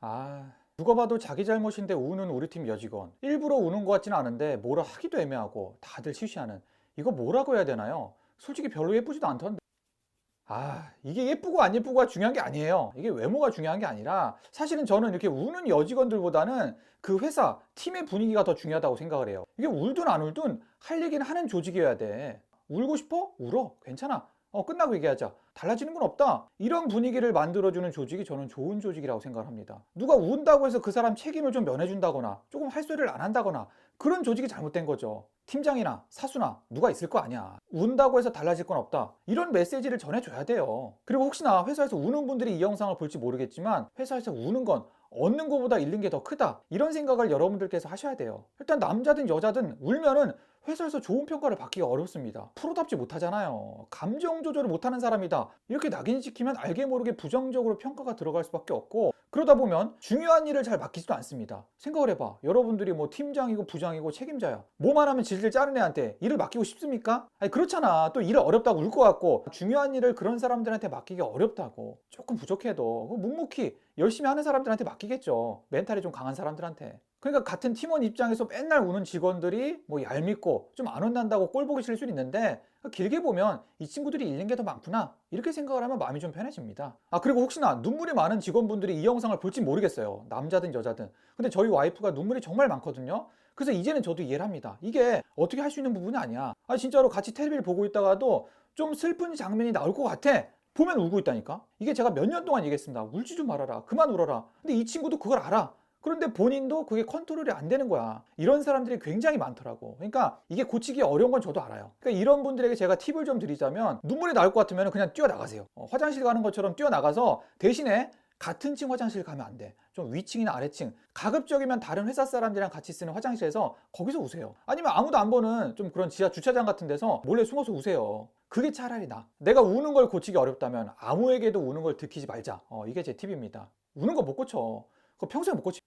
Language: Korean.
아, 누가 봐도 자기 잘못인데 우는 우리 팀 여직원. 일부러 우는 것 같지는 않은데 뭐라 하기도 애매하고 다들 시시하는. 이거 뭐라고 해야 되나요? 솔직히 별로 예쁘지도 않던데. 아, 이게 예쁘고 안 예쁘고가 중요한 게 아니에요. 이게 외모가 중요한 게 아니라 사실은 저는 이렇게 우는 여직원들보다는 그 회사, 팀의 분위기가 더 중요하다고 생각을 해요. 이게 울든 안 울든 할 얘기는 하는 조직이어야 돼. 울고 싶어? 울어. 괜찮아. 어, 끝나고 얘기하자. 달라지는 건 없다. 이런 분위기를 만들어주는 조직이 저는 좋은 조직이라고 생각을 합니다. 누가 운다고 해서 그 사람 책임을 좀 면해준다거나 조금 할 소리를 안 한다거나 그런 조직이 잘못된 거죠. 팀장이나 사수나 누가 있을 거 아니야. 운다고 해서 달라질 건 없다. 이런 메시지를 전해줘야 돼요. 그리고 혹시나 회사에서 우는 분들이 이 영상을 볼지 모르겠지만 회사에서 우는 건 얻는 것보다 잃는 게 더 크다. 이런 생각을 여러분들께서 하셔야 돼요. 일단 남자든 여자든 울면은 회사에서 좋은 평가를 받기가 어렵습니다. 프로답지 못하잖아요. 감정 조절을 못하는 사람이다. 이렇게 낙인이 찍히면 알게 모르게 부정적으로 평가가 들어갈 수밖에 없고 그러다 보면 중요한 일을 잘 맡기지도 않습니다. 생각을 해봐. 여러분들이 뭐 팀장이고 부장이고 책임자야. 뭐만 하면 질질 짜는 애한테 일을 맡기고 싶습니까? 아니 그렇잖아. 또 일을 어렵다고 울 것 같고 중요한 일을 그런 사람들한테 맡기기 어렵다고. 조금 부족해도 그 묵묵히 열심히 하는 사람들한테 맡기겠죠. 멘탈이 좀 강한 사람들한테. 그러니까 같은 팀원 입장에서 맨날 우는 직원들이 뭐 얄밉고 좀 안 혼난다고 꼴 보기 싫을 수는 있는데 길게 보면 이 친구들이 잃는 게 더 많구나. 이렇게 생각을 하면 마음이 좀 편해집니다. 아 그리고 혹시나 눈물이 많은 직원분들이 이 영상을 볼지 모르겠어요. 남자든 여자든. 근데 저희 와이프가 눈물이 정말 많거든요. 그래서 이제는 저도 이해를 합니다. 이게 어떻게 할 수 있는 부분이 아니야. 아 진짜로 같이 텔레비를 보고 있다가도 좀 슬픈 장면이 나올 것 같아. 보면 울고 있다니까. 이게 제가 몇 년 동안 얘기했습니다. 울지 좀 말아라. 그만 울어라. 근데 이 친구도 그걸 알아 그런데 본인도 그게 컨트롤이 안 되는 거야. 이런 사람들이 굉장히 많더라고. 그러니까 이게 고치기 어려운 건 저도 알아요. 그러니까 이런 분들에게 제가 팁을 좀 드리자면 눈물이 나올 것 같으면 그냥 뛰어나가세요. 어, 화장실 가는 것처럼 뛰어나가서 대신에 같은 층 화장실 가면 안 돼. 좀 위층이나 아래층. 가급적이면 다른 회사 사람들이랑 같이 쓰는 화장실에서 거기서 우세요. 아니면 아무도 안 보는 좀 그런 지하 주차장 같은 데서 몰래 숨어서 우세요. 그게 차라리 나. 내가 우는 걸 고치기 어렵다면 아무에게도 우는 걸 들키지 말자. 어, 이게 제 팁입니다. 우는 거 못 고쳐. 그거 평소에 못 고치.